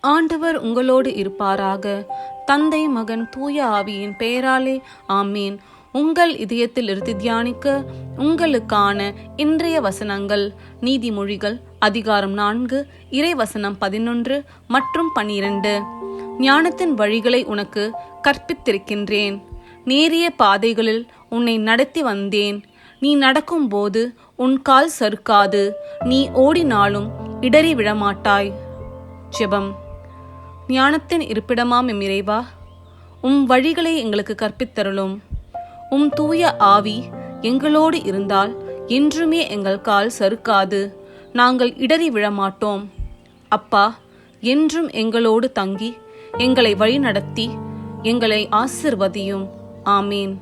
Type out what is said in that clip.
ஆண்டவர் உங்களோடு இருப்பாராக. தந்தை மகன் தூய ஆவியின் பெயராலே ஆமீன். உங்கள் இதயத்தில் இருந்து தியானிக்க உங்களுக்கான இன்றைய வசனங்கள் நீதிமொழிகள் அதிகாரம் நான்கு இறை வசனம் பதினொன்று மற்றும் பனிரெண்டு. ஞானத்தின் வழிகளை உனக்கு கற்பித்திருக்கின்றேன். நேரிய பாதைகளில் உன்னை நடத்தி வந்தேன். நீ நடக்கும்போது உன் கால் சறுக்காது. நீ ஓடினாலும் இடறி விழமாட்டாய் ஜெபம். ஞானத்தின் இருப்பிடமாம் எம் இறைவா உம் வழிகளை எங்களுக்கு கற்பித்தருளும். உம் தூய ஆவி எங்களோடு இருந்தால் என்றுமே எங்கள் கால் சறுக்காது நாங்கள் இடறி விழமாட்டோம். அப்பா என்றும் எங்களோடு தங்கி எங்களை வழிநடத்தி எங்களை ஆசிர்வதியும். ஆமீன்.